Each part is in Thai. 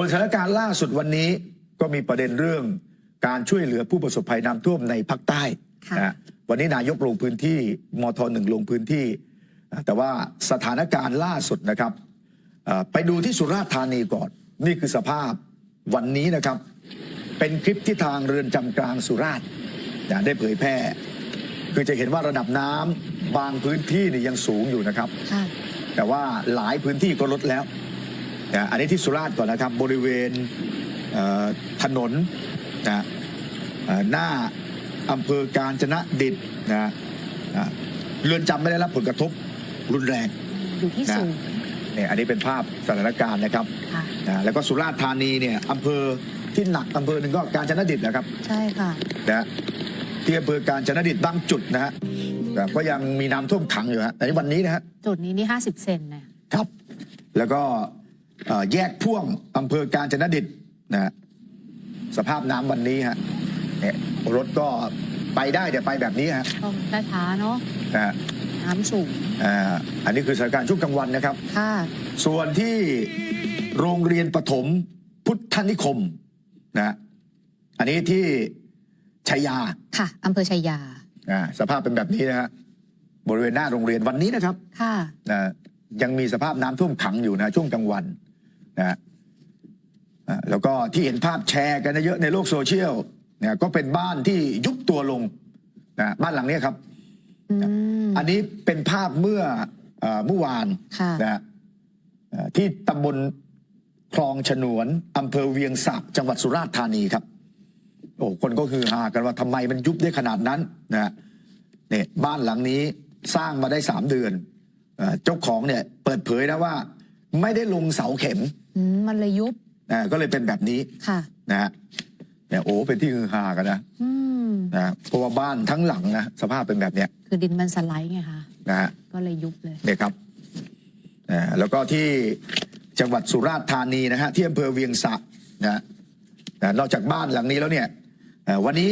ส่วนสถานการณ์ล่าสุดวันนี้ก็มีประเด็นเรื่องการช่วยเหลือผู้ประสบภัยน้ำท่วมในภาคใต้ค่ะนะฮะวันนี้นายกลงพื้นที่มทหนึ่งลงพื้นที่นะแต่ว่าสถานการณ์ล่าสุดนะครับเอ่อไปดูที่สุราษฎร์ธานีก่อน นี่คือสภาพวันนี้นะครับ เป็นคลิปที่ทางเรือนจำกลางสุราษฎร์นะได้เผยแพร่ คือจะเห็นว่าระดับน้ำบางพื้นที่นี่ยังสูงอยู่นะครับค่ะแต่ว่าหลายพื้นที่ก็ลดแล้ว นะอันนี้ที่สุราษฎร์ก่อนนะครับ บริเวณเอ่อถนนนะเอ่อหน้าอำเภอกาญจนดิตนะอะเรือนจำไม่ได้รับผลกระทบรุนแรงอยู่ที่สูงเนี่ยอันนี้เป็นภาพสถานการณ์นะครับค่ะนะแล้วก็สุราษฎร์ธานีเนี่ยอำเภอที่หนักอำเภอหนึ่งก็กาญจนดิตนะครับ ใช่ค่ะนะที่อำเภอกาญจนดิตบางจุดนะฮะแต่ก็ยังมีน้ำท่วมขังอยู่ฮะแต่ในวันนี้นะฮะจุดนี้นี่50เซนเนี่ยครับ แล้วก็เอ่อ แยกพ่วงอำเภอกาญจนดิตนะฮะสภาพน้ำวันนี้ฮะเนี่ยรถก็ไปได้แต่ไปแบบนี้ฮะต้องช้าๆเนาะนะฮะน้ำสูงอ่าอันนี้คือสถานการณ์ช่วงกลางวันนะครับค่ะส่วนที่โรงเรียนปฐมพุทธนิคมนะฮะอันนี้ที่ชัยยาค่ะอำเภอชัยยาอ่าสภาพเป็นแบบนี้นะฮะบริเวณหน้าโรงเรียนวันนี้นะครับ ค่ะนะยังมีสภาพน้ำท่วมขังอยู่นะช่วงกลางวัน นะอ่าแล้วก็ที่เห็นภาพแชร์กันเยอะในโลกโซเชียลนะก็เป็นบ้านที่ยุบตัวลงนะบ้านหลังเนี้ยครับอืมอันนี้เป็นภาพเมื่อเอ่อเมื่อวานค่ะนะฮะเอ่อที่ตำบลคลองฉนวนอำเภอเวียงสะจังหวัดสุราษฎร์ธานีครับ โอ้คนก็คือฮากันว่าทำไมมันยุบได้ขนาดนั้นนะฮะเนี่ยบ้านหลังนี้สร้างมาได้สามเดือนเอ่อเจ้าของเนี่ยเปิดเผยนะว่า ไม่ได้ลงเสาเข็มอืมมันเลยยุบนะก็เลยเป็นแบบนี้ค่ะนะฮะเนี่ยโอ้เป็นที่ฮือฮากันนะอืมนะเพราะว่าบ้านทั้งหลังนะสภาพเป็นแบบเนี้ยคือดินมันสไลด์ไงคะนะฮะก็เลยยุบเลยเนี่ยครับอ่าแล้วก็ที่จังหวัดสุราษฎร์ธานีนะฮะที่อำเภอเวียงสะนะฮะอ่านอกจากบ้านหลังนี้แล้วเนี่ยอ่าวันนี้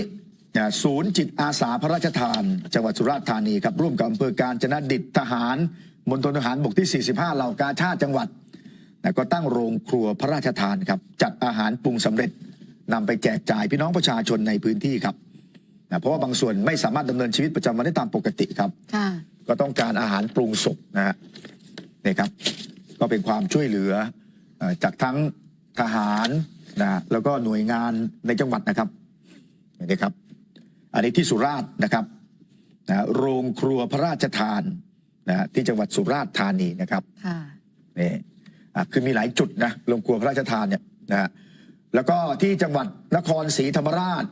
อ่าศูนย์จิตอาสาพระราชทาน จังหวัดสุราษฎร์ธานีครับร่วมกับอำเภอการจนดิตทหาร มณฑลทหารบกที่ 45 เหล่ากาชาติจังหวัดนะก็ตั้งโรงครัวพระราชทานครับ จัดอาหารปรุงสำเร็จนำไปแจกจ่ายพี่น้องประชาชนในพื้นที่ครับนะเพราะว่าบางส่วนไม่สามารถดำเนินชีวิตประจำวันได้ตามปกติครับค่ะก็ต้องการอาหารปรุงสุกนะฮะนี่ครับ ก็เป็นความช่วยเหลือเอ่อจากทั้งทหารนะแล้วก็หน่วยงานในจังหวัดนะครับนี่ครับ อันนี้ที่สุราษฎร์นะครับนะโรงครัวพระราชทาน นะที่จังหวัดสุราษฎร์ธานีนะครับค่ะนี่อะคือมีหลายจุดนะโรงครัวพระราชทานเนี่ยนะฮะแล้วก็ที่จังหวัดนครศรีธรรมราช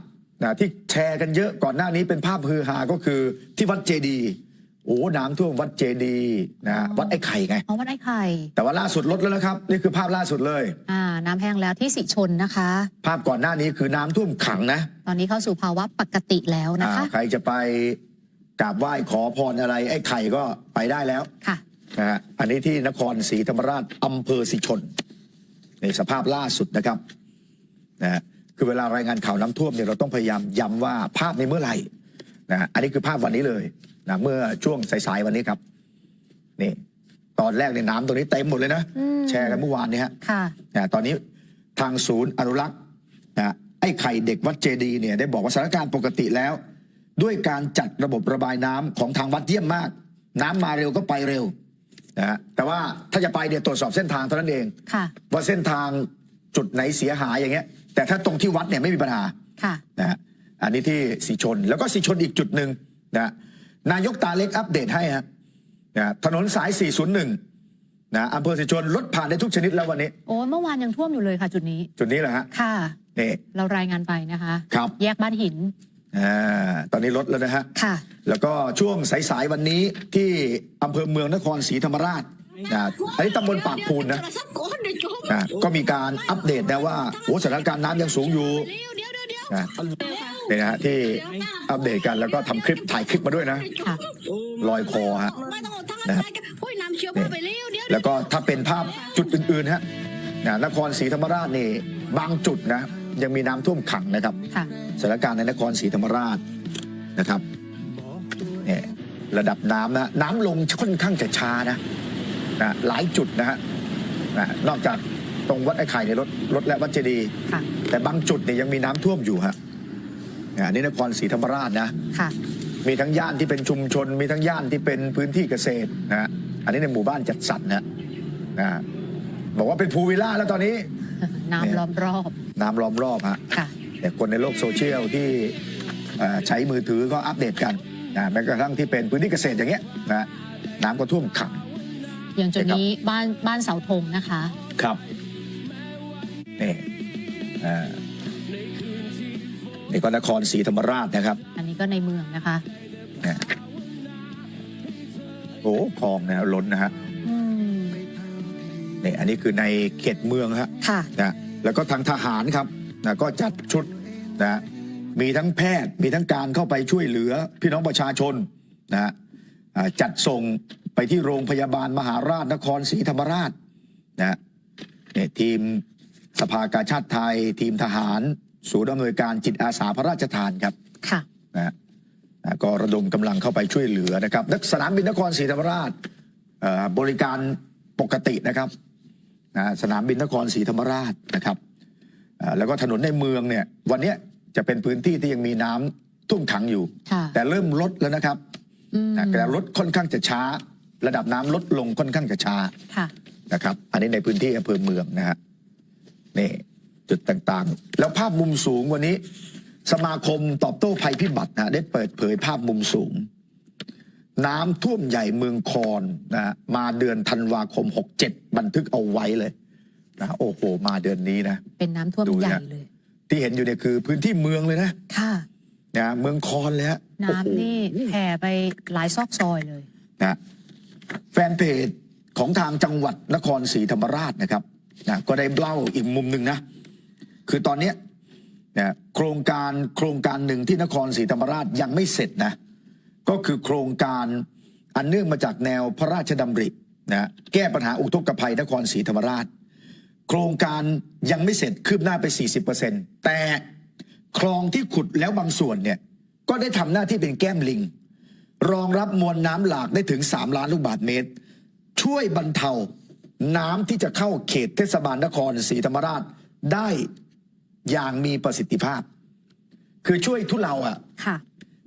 นะที่แชร์กันเยอะก่อนหน้านี้เป็นภาพฮือฮาก็คือที่วัดเจดีย์โอ้น้ำท่วมวัดเจดีย์นะอ๋อวัดไอ้ไข่ไงอ๋อวัดไอ้ไข่ แต่ว่าล่าสุดลดแล้วนะครับ นี่คือภาพล่าสุดเลย อ่า น้ำแห้งแล้วที่สิชนนะคะ ภาพก่อนหน้านี้คือน้ำท่วมขังนะ ตอนนี้เข้าสู่ภาวะปกติแล้วนะคะ อ่าใครจะไป กราบไหว้ขอพรอะไร ไอ้ไข่ก็ไปได้แล้วค่ะนะฮะอันนี้ที่นครศรีธรรมราชอำเภอสิชนในสภาพล่าสุดนะครับนะฮะคือเวลารายงานข่าวน้ำท่วมเนี่ยเราต้องพยายามย้ำว่าภาพในเมื่อไหร่นะฮะอันนี้คือภาพวันนี้เลยนะเมื่อช่วงสายๆวันนี้ครับนี่ตอนแรกเนี่ยน้ำตัวนี้เต็มหมดเลยนะ อืมแชร์กันเมื่อวานนี้ฮะ ค่ะ นะตอนนี้ทางศูนย์อนุรักษ์นะไอ้ไข่เด็กวัดเจดีย์เนี่ยได้บอกว่าสถานการณ์ปกติแล้ว ด้วยการจัดระบบระบายน้ำของทางวัดเยี่ยมมาก น้ำมาเร็วก็ไปเร็วนะฮะแต่ว่าถ้าจะไปเนี่ยตรวจสอบเส้นทางเท่านั้นเองค่ะว่าเส้นทางจุดไหนเสียหายอย่างเงี้ย แต่ถ้าตรงที่วัดเนี่ยไม่มีปัญหาค่ะนะฮะอันนี้ที่สีชนแล้วก็สีชนอีกจุดหนึ่งนะนายกตาเล็กอัปเดตให้ฮะนะถนนสาย 401นะอำเภอสีชนรถผ่านได้ทุกชนิดแล้ววันนี้ โอ้เมื่อวานยังท่วมอยู่เลยค่ะจุดนี้ จุดนี้แหละฮะค่ะนี่เรารายงานไปนะคะ ครับ แยกบ้านหิน อ่าตอนนี้ลดแล้วนะฮะ ค่ะ แล้วก็ช่วงสายๆวันนี้ที่อำเภอเมืองนครศรีธรรมราชนะอันนี้ตำบลปากพูนนะนะก็มีการอัปเดตนะว่าโอ้สถานการณ์น้ำยังสูงอยู่นะนี่นะฮะที่อัปเดตกันแล้วก็ทำคลิปถ่ายคลิปมาด้วยนะค่ะลอยคอฮะไม่ต้องเอาทั้งนั้นไปกันโอ้ยน้ำเชื้อมาไปเร็วเดี๋ยวแล้วก็ถ้าเป็นภาพจุดอื่นๆฮะนะนครศรีธรรมราชนี่บางจุดนะ ยังมีน้ำท่วมขังนะครับค่ะ สถานการณ์ในนครศรีธรรมราชนะครับเนี่ยระดับน้ำนะน้ำลงค่อนข้างจะช้านะนะหลายจุดนะฮะนะนอกจากตรงวัดไอ้ไข่ในยลดลดและวัดเจดีย์ค่ะ แต่บางจุดเนี่ยยังมีน้ำท่วมอยู่ฮะอ่าอันนี้นครศรีธรรมราชนะ ค่ะ มีทั้งย่านที่เป็นชุมชน มีทั้งย่านที่เป็นพื้นที่เกษตรนะฮะอันนี้ในหมู่บ้านจัดสรรนะนะฮะบอกว่าเป็นภูวิลล่าแล้วตอนนี้ น้ำล้อมรอบ น้ำล้อมรอบฮะค่ะ แต่คนในโลกโซเชียลที่เอ่อใช้มือถือก็อัปเดตกันนะแม้กระทั่งที่เป็นพื้นที่เกษตรอย่างเงี้ยนะน้ำก็ท่วมขัง อย่างจุดนี้บ้านบ้านเสาธงนะคะ ครับนี่อ่านี่ก็นครศรีธรรมราชนะครับอันนี้ก็ในเมืองนะคะเนี่ยโอ้คลองนะล้นนะฮะอืมนี่อันนี้คือในเขตเมืองฮะค่ะ นะ แล้วก็ทางทหารครับนะก็จัดชุดนะมีทั้งแพทย์มีทั้งการเข้าไปช่วยเหลือพี่น้องประชาชนนะฮะอ่าจัดส่งไปที่โรงพยาบาลมหาราชนครศรีธรรมราชนะฮะเนี่ยทีมสภากาชาติไทย ทีมทหาร ศูนย์อำนวยการจิตอาสาพระราชทานครับค่ะนะฮะอ่าก็ระดมกำลังเข้าไปช่วยเหลือนะครับนักสนามบินนครศรีธรรมราชเอ่อบริการปกตินะครับ นะสนามบินนครศรีธรรมราชนะครับอ่าแล้วก็ถนนในเมืองเนี่ยวันเนี้ยจะเป็นพื้นที่ที่ยังมีน้ำท่วมขังอยู่ค่ะแต่เริ่มลดแล้วนะครับอืมนะแต่ลดค่อนข้างจะช้า ระดับน้ำลดลงค่อนข้างจะช้าค่ะนะครับ อันนี้ในพื้นที่อำเภอเมืองนะฮะนี่จุดต่างๆ แล้วภาพมุมสูงวันนี้ สมาคมตอบโต้ภัยพิบัตินะได้เปิดเผยภาพมุมสูง น้ำท่วมใหญ่เมืองคอนนะฮะมาเดือนธันวาคม 67 บันทึกเอาไว้เลยนะโอ้โห มาเดือนนี้นะ เป็นน้ำท่วมดูนะใหญ่เลย ที่เห็นอยู่เนี่ยคือพื้นที่เมืองเลยนะค่ะ นะเมืองคอนเลยฮะโอ้โหน้ำนี่แผ่ไปหลายซอกซอยเลย นะแฟนเพจของทางจังหวัดนครศรีธรรมราชนะครับนะก็ได้เล่าอีกมุมหนึ่งนะ คือตอนเนี้ยนะโครงการโครงการหนึ่งที่นครศรีธรรมราชยังไม่เสร็จนะ ก็คือโครงการอันเนื่องมาจากแนวพระราชดำรินะแก้ปัญหาอุทกภัยนครศรีธรรมราช โครงการยังไม่เสร็จคืบหน้าไป 40%แต่คลองที่ขุดแล้วบางส่วนเนี่ยก็ได้ทำหน้าที่เป็นแก้มลิง รองรับมวลน้ำหลากได้ถึง 3 ล้านลูกบาทเมตร ช่วยบรรเทาน้ำที่จะเข้าเขตเทศบาลนครศรีธรรมราชได้อย่างมีประสิทธิภาพ คือช่วยทุเลาอะค่ะ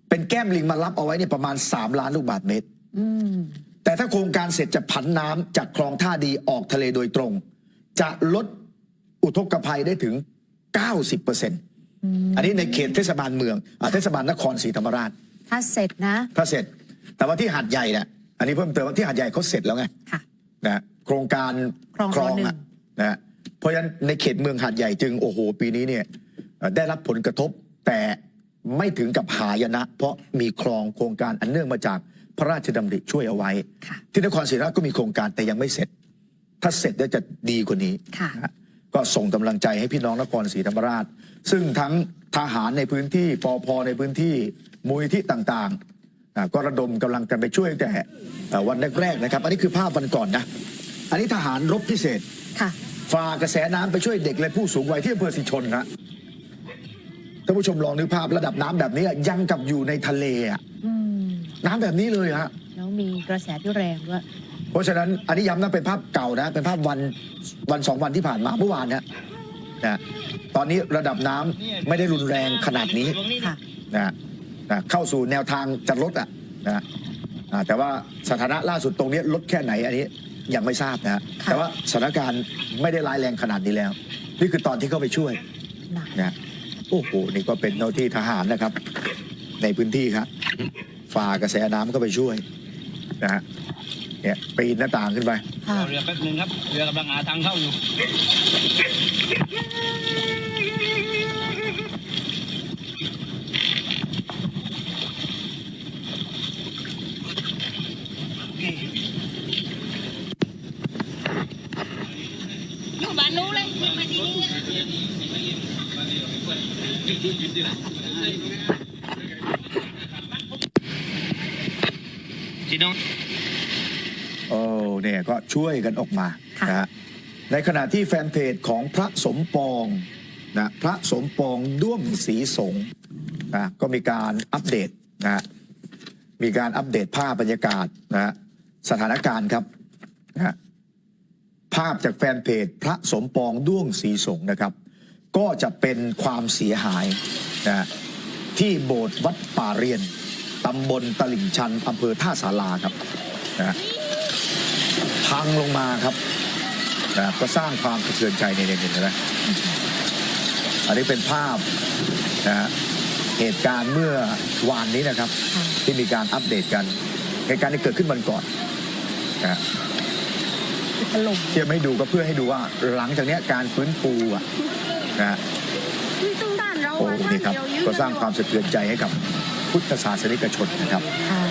เป็นแก้มลิงมารับเอาไว้เนี่ยประมาณ 3 ล้านลูกบาทเมตรอืมแต่ถ้าโครงการเสร็จจะผันน้ำจากคลองท่าดีออกทะเลโดยตรง จะลดอุทกภัยได้ถึง 90%อันนี้ในเขตเทศบาลเมืองอะเทศบาลนครศรีธรรมราช ถ้าเสร็จนะ ถ้าเสร็จ แต่ว่าที่หาดใหญ่เนี่ยอันนี้เพิ่มเติมว่าที่หาดใหญ่เขาเสร็จแล้วไงค่ะนะโครงการคลองอะรหนึ่งนะเพราะฉะนั้นในเขตเมืองหาดใหญ่จึงโอ้โห ปีนี้เนี่ยเอ่อได้รับผลกระทบแต่ ไม่ถึงกับหายนะ เพราะมีคลองโครงการอันเนื่องมาจากพระราชดำริช่วยเอาไว้ค่ะที่นครศรีธรรมราชก็มีโครงการแต่ยังไม่เสร็จ ถ้าเสร็จแล้วจะดีกว่านี้ค่ะนะก็ส่งกำลังใจให้พี่น้องนครศรีธรรมราช ซึ่งทั้งทหารในพื้นที่ปอพในพื้นที่มูลที่ต่างๆอ่าก็ระดมกำลังกันไปช่วยตั้งแต่เอ่อวันแรกๆนะครับ อันนี้คือภาพวันก่อนนะ อันนี้ทหารรบพิเศษค่ะฝ่ากระแสน้ำไปช่วยเด็กและผู้สูงวัยที่อำเภอสิชนนะ ท่านผู้ชมลองนึกภาพระดับน้ำแบบนี้ยังกับอยู่ในทะเลอะอืมน้ำแบบนี้เลยฮะ แล้วมีกระแสที่แรงด้วยเพราะฉะนั้นอันนี้ย้ำนะเป็นภาพเก่านะ เป็นภาพวันวันสองวันที่ผ่านมาเมื่อวานเนี่ยนะตอนนี้ระดับน้ำไม่ได้รุนแรงขนาดนี้ค่ะ นะนะเข้าสู่แนวทางจะลดอะนะอ่าแต่ว่าสถานะล่าสุดตรงนี้ลดแค่ไหนอันนี้ยังไม่ทราบนะฮะค่ะ แต่ว่าสถานการณ์ไม่ได้ร้ายแรงขนาดนี้แล้ว นี่คือตอนที่เข้าไปช่วยหนักนะ โอ้โห นี่ก็เป็นเจ้าที่ทหารนะครับ ในพื้นที่ครับ ฝ่ากระแสน้ำก็ไปช่วยนะฮะ เนี่ยปีนหน้าต่างขึ้นไป ค่ะรอเรือแป๊บนึงครับ เรือกำลังหาทางเข้าอยู่บ้านนู้นเลยมาที่นี่ สีน้องโอ้เนี่ยก็ช่วยกันออกมาค่ะนะฮะในขณะที่แฟนเพจของพระสมปองนะพระสมปองด้วงสีสงนะก็มีการอัปเดตนะฮะมีการอัปเดตภาพบรรยากาศนะฮะสถานการณ์ครับนะฮะภภาพจากแฟนเพจพระสมปองด้วงศรีสงฆ์นะครับ ก็จะเป็นความเสียหายนะที่โบสถ์วัดป่าเรียนตำบลตลิ่งชันอำเภอท่าสาราครับนะพังลงมาครับนะก็สร้างความสะเทือนใจในเด็กๆนะอันนี้เป็นภาพนะเหตุการณ์เมื่อวานนี้นะครับค่ะที่มีการอัปเดตกัน เหตุการณ์ที่เกิดขึ้นวันก่อนนะถล่มเทียบให้ดูก็เพื่อให้ดูว่าหลังจากเนี้ยการฟื้นฟูอะ นะโอ้นี่ครับก็สร้างความสะเทือนใจให้กับพุทธศาสนิกชนนะครับค่ะ